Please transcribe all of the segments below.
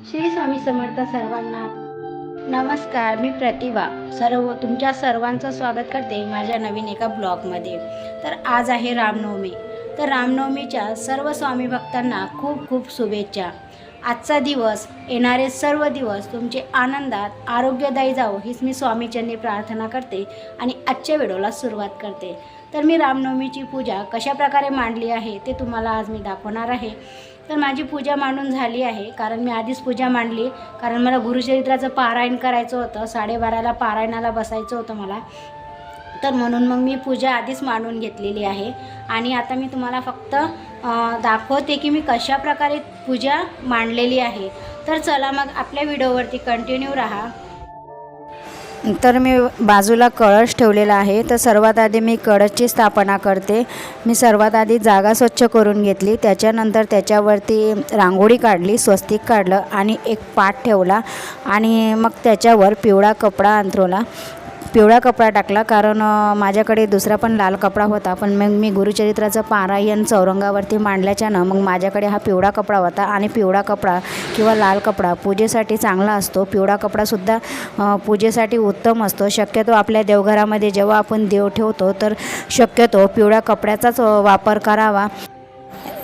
श्री स्वामी समर्थ सर्वांना नमस्कार मी प्रतिभा. सर्व तुमच्या सर्वांचं स्वागत करते माझ्या नवीन एका ब्लॉगमध्ये. तर आज आहे रामनवमी. तर रामनवमीच्या सर्व स्वामी भक्तांना खूप खूप शुभेच्छा. आजचा दिवस येणारे सर्व दिवस तुमचे आनंदात आरोग्यदायी जावो हीच मी स्वामीचरणी प्रार्थना करते आणि आजच्या व्हिडिओला सुरुवात करते. तर मी रामनवमीची पूजा कशा प्रकारे मांडली आहे ते तुम्हाला आज मी दाखवणार आहे. तर माझी पूजा मांडून झाली आहे कारण मी आधीच पूजा मांडली. कारण मला गुरुचरित्राचं पारायण करायचं होतं साडेबाराला पारायणाला बसायचं होतं मला. तर म्हणून मग मी पूजा आधीच मांडून घेतलेली आहे. आणि आता मी तुम्हाला फक्त दाखवते की मी कशा प्रकारे पूजा मांडलेली आहे. तर चला मग आपल्या व्हिडिओवरती कंटिन्यू राहा. तर मी बाजूला कळश ठेवलेला आहे. तर सर्वात आधी मी कळशची स्थापना करते. मी सर्वात आधी जागा स्वच्छ करून घेतली. त्याच्यानंतर त्याच्यावरती रांगोळी काढली स्वस्तिक काढलं आणि एक पाट ठेवला आणि मग त्याच्यावर पिवळा कपडा अंथरवला. पिवळा कपडा टाकला कारण माझ्याकडे दुसरा पण लाल कपडा होता. पण मग मी गुरुचरित्राचं पारायण चौरंगावरती मांडल्याच्यानं मग माझ्याकडे हा पिवळा कपडा होता आणि पिवळा कपडा किंवा लाल कपडा पूजेसाठी चांगला असतो. पिवळा कपडासुद्धा पूजेसाठी उत्तम असतो. शक्यतो आपल्या देवघरामध्ये जेव्हा आपण देव ठेवतो तर शक्यतो पिवळ्या कपड्याचाच वापर करावा.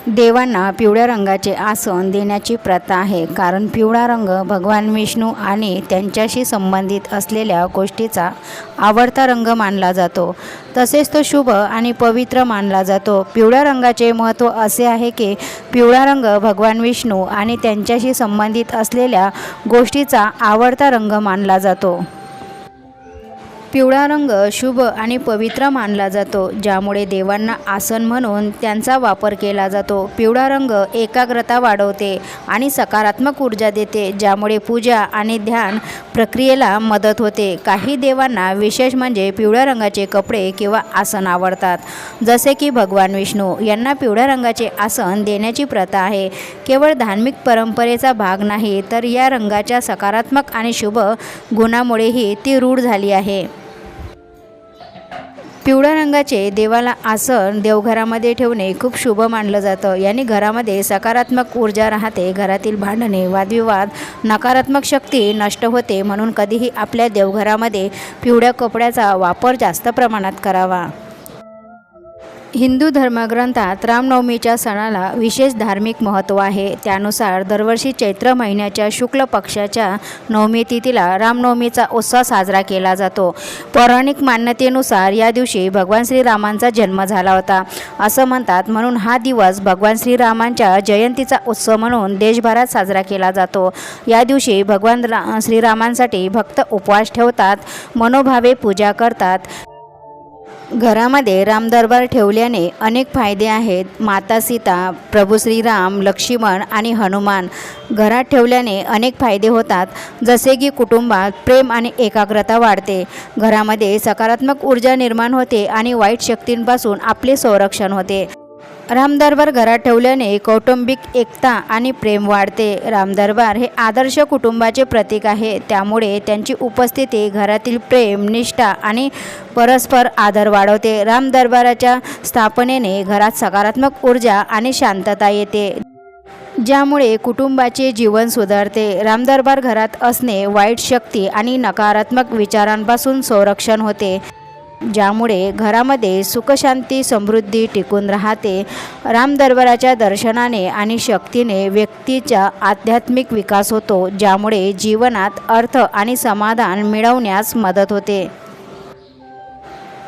देवांना पिवळ्या रंगाचे आसन देण्याची प्रथा आहे. कारण पिवळा रंग भगवान विष्णू आणि त्यांच्याशी संबंधित असलेल्या गोष्टीचा आवडता रंग मानला जातो. तसेच तो शुभ आणि पवित्र मानला जातो. पिवळ्या रंगाचे महत्त्व असे आहे की पिवळा रंग भगवान विष्णू आणि त्यांच्याशी संबंधित असलेल्या गोष्टीचा आवडता रंग मानला जातो. पिवळा रंग शुभ आणि पवित्र मानला जातो ज्यामुळे देवांना आसन म्हणून त्यांचा वापर केला जातो. पिवळा रंग एकाग्रता वाढवते आणि सकारात्मक ऊर्जा देते ज्यामुळे पूजा आणि ध्यान प्रक्रियेला मदत होते. काही देवांना विशेष म्हणजे पिवळ्या रंगाचे कपडे किंवा आसन आवडतात. जसे की भगवान विष्णू यांना पिवळ्या रंगाचे आसन देण्याची प्रथा आहे. केवळ धार्मिक परंपरेचा भाग नाही तर या रंगाच्या सकारात्मक आणि शुभ गुणामुळेही ती रूढ झाली आहे. पिवळ्या रंगाचे देवाला आसन देवघरामध्ये ठेवणे खूप शुभ मानलं जातं. याने घरामध्ये सकारात्मक ऊर्जा राहते घरातील भांडणे वादविवाद नकारात्मक शक्ती नष्ट होते म्हणून कधीही आपल्या देवघरामध्ये पिवळ्या कपड्याचा वापर जास्त प्रमाणात करावा. हिंदू धर्मग्रंथात रामनवमीच्या सणाला विशेष धार्मिक महत्त्व आहे. त्यानुसार दरवर्षी चैत्र महिन्याच्या शुक्ल पक्षाच्या नवमी तिथीला रामनवमीचा उत्सव साजरा केला जातो. पौराणिक मान्यतेनुसार या दिवशी भगवान श्रीरामांचा जन्म झाला होता. असं म्हणतात म्हणून हा दिवस भगवान श्रीरामांच्या जयंतीचा उत्सव म्हणून देशभरात साजरा केला जातो. या दिवशी भगवान रा श्रीरामांसाठी भक्त उपवास ठेवतात मनोभावे पूजा करतात. घरामध्ये रामदरबार ठेवल्याने अनेक फायदे आहेत. माता सीता प्रभू श्रीराम लक्ष्मण आणि हनुमान घरात ठेवल्याने अनेक फायदे होतात. जसे की कुटुंबात प्रेम आणि एकाग्रता वाढते. घरामध्ये सकारात्मक ऊर्जा निर्माण होते आणि वाईट शक्तींपासून आपले संरक्षण होते. रामदरबार घरात ठेवल्याने कौटुंबिक एकता आणि प्रेम वाढते. रामदरबार हे आदर्श कुटुंबाचे प्रतीक आहे. त्यामुळे त्यांची उपस्थिती घरातील प्रेम निष्ठा आणि परस्पर आदर वाढवते. रामदरबाराच्या स्थापनेने घरात सकारात्मक ऊर्जा आणि शांतता येते ज्यामुळे कुटुंबाचे जीवन सुधारते. रामदरबार घरात असणे वाईट शक्ती आणि नकारात्मक विचारांपासून संरक्षण होते. ज्यामुळे घरामध्ये सुखशांती समृद्धी टिकून राहते. रामदरबाराच्या दर्शनाने आणि शक्तीने व्यक्तीचा आध्यात्मिक विकास होतो ज्यामुळे जीवनात अर्थ आणि समाधान मिळवण्यास मदत होते.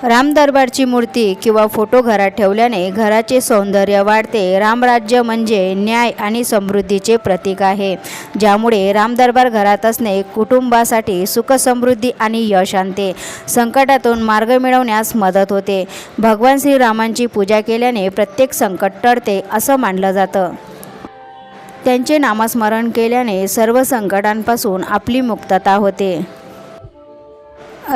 रामदरबारची मूर्ती किंवा फोटो घरात ठेवल्याने घराचे सौंदर्य वाढते. रामराज्य म्हणजे न्याय आणि समृद्धीचे प्रतीक आहे. ज्यामुळे रामदरबार घरात असणे कुटुंबासाठी सुखसमृद्धी आणि यश आणते. संकटातून मार्ग मिळवण्यास मदत होते. भगवान श्रीरामांची पूजा केल्याने प्रत्येक संकट टळते असं मानलं जातं. त्यांचे नामस्मरण केल्याने सर्व संकटांपासून आपली मुक्तता होते.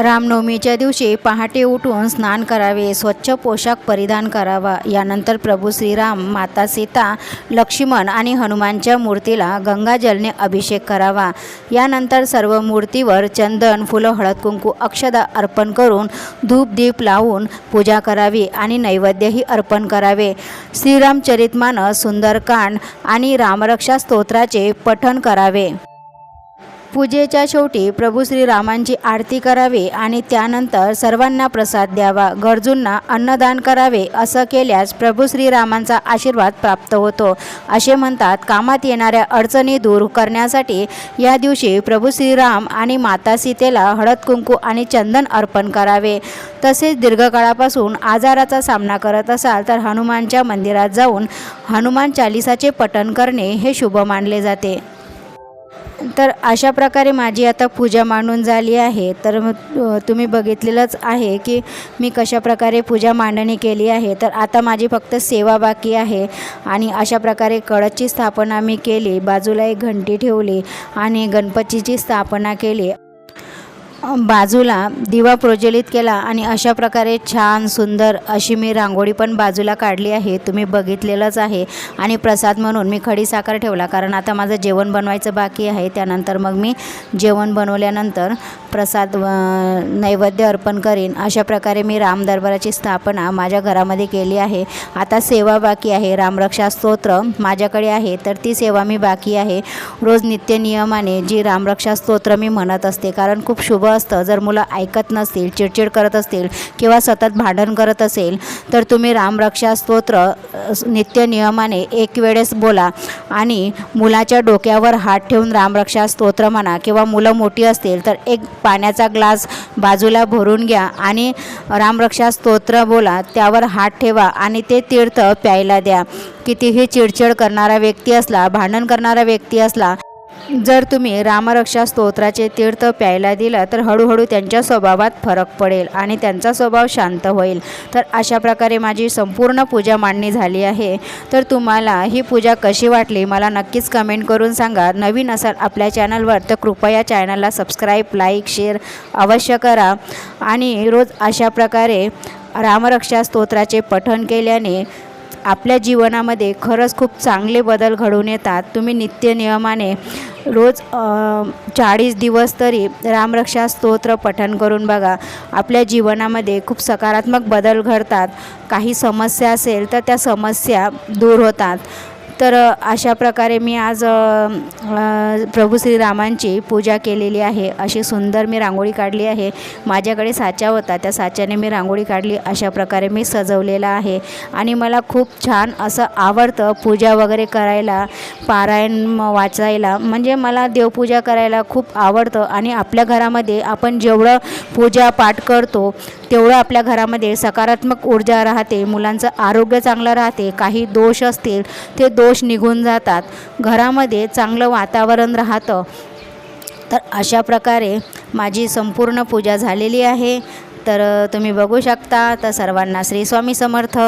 रामनवमीच्या दिवशी पहाटे उठून स्नान करावे स्वच्छ पोशाख परिधान करावा. यानंतर प्रभू श्रीराम माता सीता लक्ष्मण आणि हनुमानच्या मूर्तीला गंगाजलने अभिषेक करावा. यानंतर सर्व मूर्तीवर चंदन फुलं हळद कुंकू अक्षदा अर्पण करून धूप दीप लावून पूजा करावी आणि नैवेद्यही अर्पण करावे. श्रीरामचरितमानस सुंदरकांड आणि रामरक्षा स्तोत्राचे पठण करावे. पूजेच्या शेवटी प्रभू श्रीरामांची आरती करावी आणि त्यानंतर सर्वांना प्रसाद द्यावा गरजूंना अन्नदान करावे असं केल्यास प्रभू श्रीरामांचा आशीर्वाद प्राप्त होतो. असे म्हणतात कामात येणाऱ्या अडचणी दूर करण्यासाठी या दिवशी प्रभू श्रीराम आणि माता सीतेला हळद कुंकू आणि चंदन अर्पण करावे. तसेच दीर्घकाळापासून आजाराचा सामना करत असाल तर हनुमानच्या मंदिरात जाऊन हनुमान चालिसाचे पठण करणे हे शुभ मानले जाते. तर अशा प्रकारे माझी आता पूजा मांडून झाली आहे. तर तुम्ही बघितलेलंच आहे की मी कशा प्रकारे पूजा मांडणी केली आहे. तर आता माझी फक्त सेवा बाकी आहे आणि अशा प्रकारे कळसची स्थापना मी केली बाजूला एक घंटी ठेवली आणि गणपतीची स्थापना केली. बाजूला दिवा प्रज्वलित केला आणि अशा प्रकारे छान सुंदर अशी मी रांगोळी पण बाजूला काढली आहे. तुम्ही बघितलेलंच आहे. आणि प्रसाद म्हणून मी खडी साखर ठेवला कारण आता माझं जेवण बनवायचं बाकी आहे. त्यानंतर मग मी जेवण बनवल्यानंतर प्रसाद नैवेद्य अर्पण करीन. अशा प्रकारे मी राम दरबाराची स्थापना माझ्या घरामध्ये केली आहे. आता सेवा बाकी आहे. रामरक्षा स्तोत्र माझ्याकडे आहे. तर ती सेवा मी बाकी आहे. रोज नित्य नियमाने जी रामरक्षा स्तोत्र मी म्हणत असते कारण खूप शुभ असतं. जर मुलं ऐकत नसतील चिडचिड करत असतील किंवा सतत भांडण करत असेल तर तुम्ही रामरक्षा स्तोत्र नित्य नियमाने एक वेळेस बोला आणि मुलाच्या डोक्यावर हात ठेवून रामरक्षा स्तोत्र म्हणा किंवा मुलं मोठी असतील तर एक पाण्याचा ग्लास बाजूला भरून घ्या आणि रामरक्षा स्तोत्र बोला. त्यावर हात ठेवा आणि ते तीर्थ प्यायला द्या. कितीही चिडचिड करणारा व्यक्ती असला भांडण करणारा व्यक्ती असला जर तुम्ही रामरक्षा स्तोत्राचे तीर्थ प्यायला दिलं तर हळूहळू त्यांच्या स्वभावात फरक पडेल आणि त्यांचा स्वभाव शांत होईल. तर अशा प्रकारे माझी संपूर्ण पूजा मांडणी झाली आहे. तर तुम्हाला ही पूजा कशी वाटली मला नक्कीच कमेंट करून सांगा. नवीन असाल आपल्या चॅनलवर तर कृपया चॅनलला सबस्क्राईब लाईक शेअर अवश्य करा. आणि रोज अशा प्रकारे रामरक्षा स्तोत्राचे पठण केल्याने आपल्या जीवनामध्ये खरंच खूप चांगले बदल घडून येतात. तुम्ही नित्य नियमाने रोज चाळीस दिवस तरी रामरक्षा स्तोत्र पठण करून बघा. आपल्या जीवनामध्ये खूप सकारात्मक बदल घडतात. काही समस्या असेल तर त्या समस्या दूर होतात. तर अशा प्रकारे मी आज प्रभू श्रीरामांची पूजा केलेली आहे. अशी सुंदर मी रांगोळी काढली आहे. माझ्याकडे साचा होता. त्या साच्याने मी रांगोळी काढली. अशा प्रकारे मी सजवलेला आहे. आणि मला खूप छान असं आवडतं पूजा वगैरे करायला पारायण वाचायला. म्हणजे मला देवपूजा करायला खूप आवडतं. आणि आपल्या घरामध्ये आपण जेवढं पूजा पाठ करतो तेवढं आपल्या घरामध्ये सकारात्मक ऊर्जा राहते. मुलांचं आरोग्य चांगलं राहते. काही दोष असतील ते दोष निघून जातात. घरामध्ये चांगलं वातावरण राहतं. तर अशा प्रकारे माझी संपूर्ण पूजा झालेली आहे. तर तुम्ही बघू शकता तर सर्वांना श्री स्वामी समर्थ.